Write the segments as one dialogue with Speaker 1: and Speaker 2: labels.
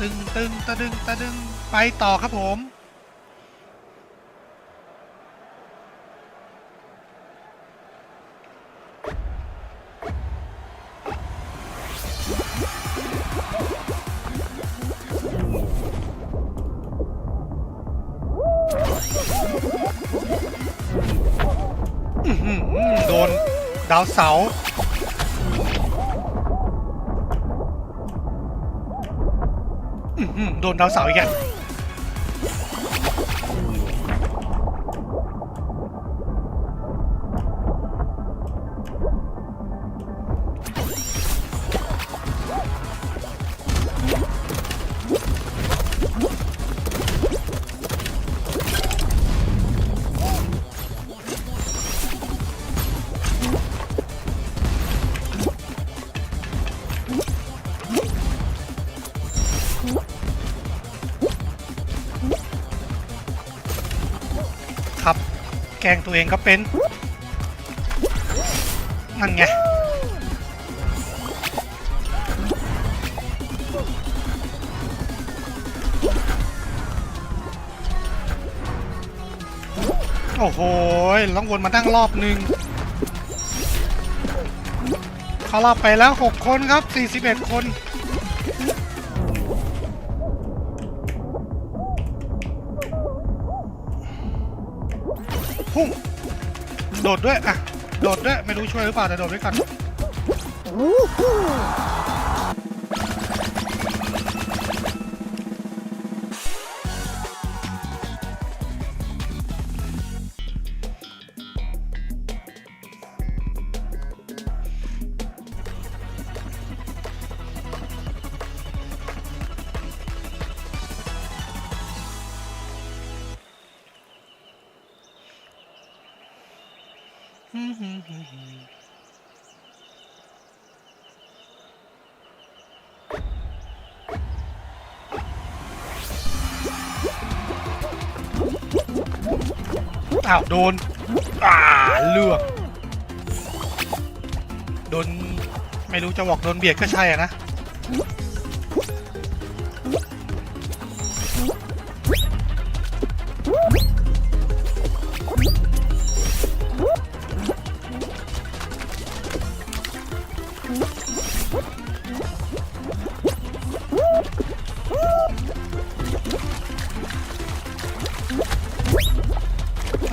Speaker 1: ตึงตึงตะดึงตะดึงไปต่อครับผมอือหือโดนดาวเสาร์อื้อหือ โดนดาวเสาอีกอะค แกงตัวเองก็เป็น นั่นไง โอ้โหต้องวนมาตั้งรอบหนึ่งเขารอบไปแล้ว 6 คนครับ 41 คน พุ่ง โดดด้วย อะ โดดด้วย ไม่รู้ช่วยหรือเปล่าแต่โดดด้วยกัน อ้าวโดนอ่าเลือกโดน ไม่รู้จะบอกโดนเบียดก็ใช่อะนะ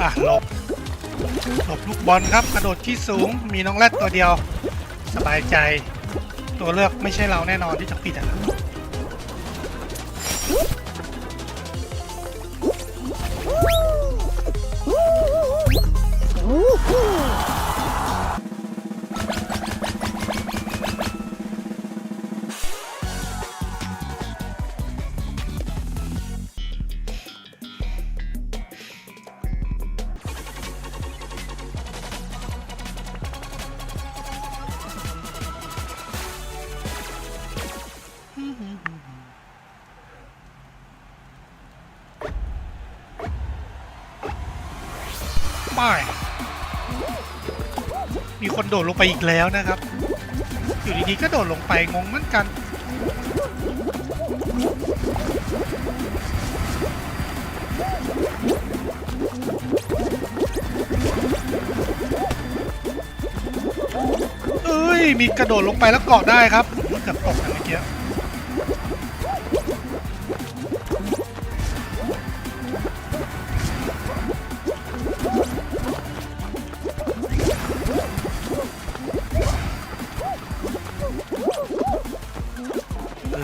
Speaker 1: อะหลบหลบลูกบอลครับกระโดดที่สูงมีน้องแรดตัวเดียว สบายใจ ตัวเลือกไม่ใช่เราแน่นอนที่จะปิดอะ ไม่มีคนโดดลงไปอีกแล้วนะครับ อยู่ดีๆก็โดดลงไปงงเหมือนกัน เอ้ย มีกระโดดลงไปแล้วเกาะได้ครับเกือบตกนะเมื่อกี้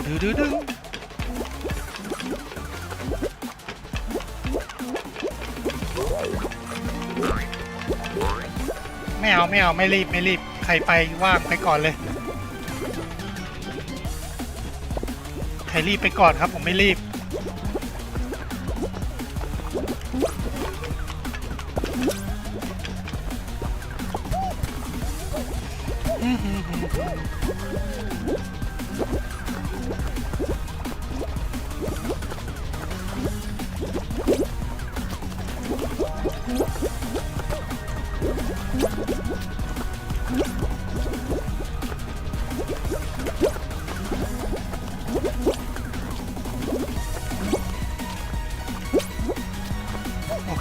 Speaker 1: ดื้อดื้อดื้อไม่เอาไม่เอาไม่รีบไม่รีบ ใครไปว่างไปก่อนเลย ใครรีบไปก่อนครับผมไม่รีบอ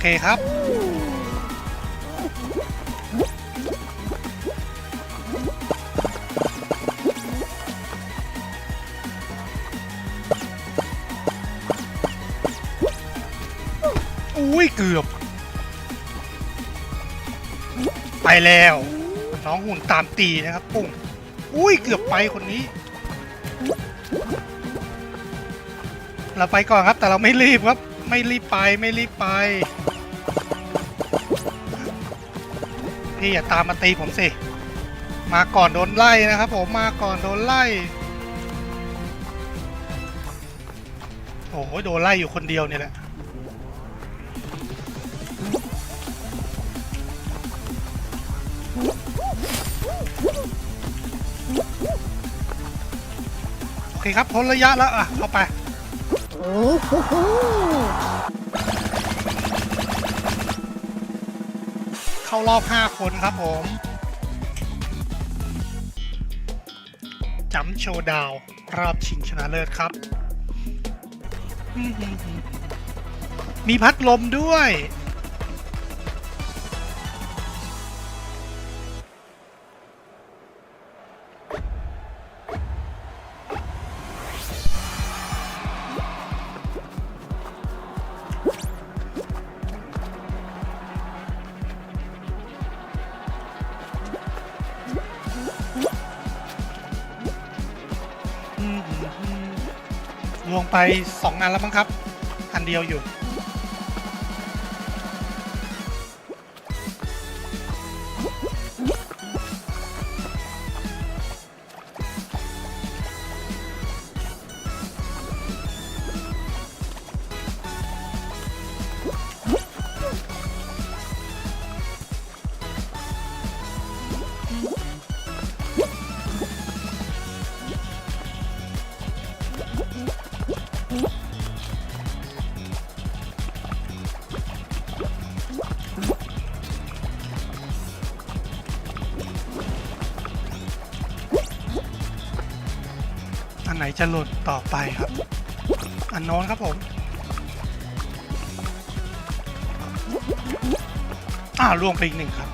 Speaker 1: เคครับ อุ้ย เกือบ ไปแล้ว น้องหุ่นตามตีนะครับปุ้งอุ้ย เกือบไปคนนี้ เราไปก่อนครับแต่เราไม่รีบครับ ไม่รีบไปไม่รีบไป พี่อย่าตามมาตีผมสิ มาก่อนโดนไล่นะครับผมมาก่อนโดนไล่ โอ้โหโดนไล่อยู่คนเดียวเนี่ยแหละโอเคครับพ้นระยะแล้วอะเข้าไป เข้ารอบ 5 คนครับผมจำโชว์ดาวรอบชิงชนะเลิศครับ มีพัดลมด้วย ไปสองอันแล้วมั้งครับ อันเดียวอยู่ อันไหนจะหล่นต่อไปครับ อันโน้นครับผมอ้าล่วงไปอีกหนึ่งครับ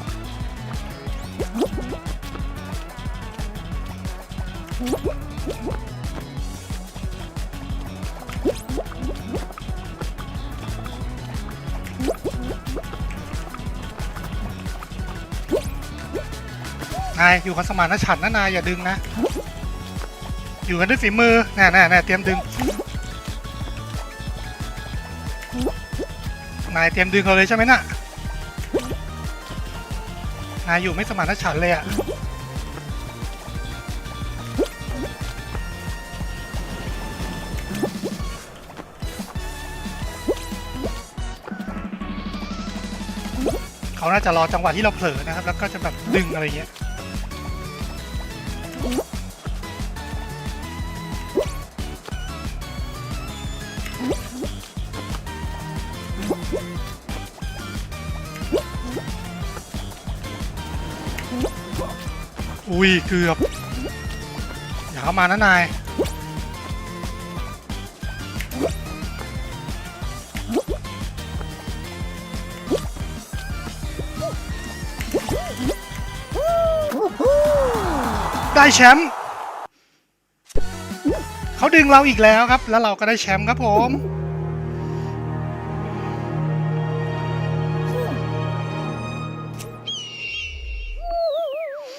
Speaker 1: นาย อยู่กันสมานฉันท์นะนาย อย่าดึงนะ อยู่กันด้วยฝีมือน่น่น่เตรียมดึง นายเตรียมดึงเราเลยใช่ไหมน่ะ นายอยู่ไม่สมานฉันท์เลยอะเขาน่าจะรอจังหวะที่เราเผลอนะครับ แล้วก็จะแบบดึงอะไรเงี้ย อุ้ยเกือบ อย่าเข้ามานะนาย ได้แชมป์ เขาดึงเราอีกแล้วครับ แล้วเราก็ได้แชมป์ครับผม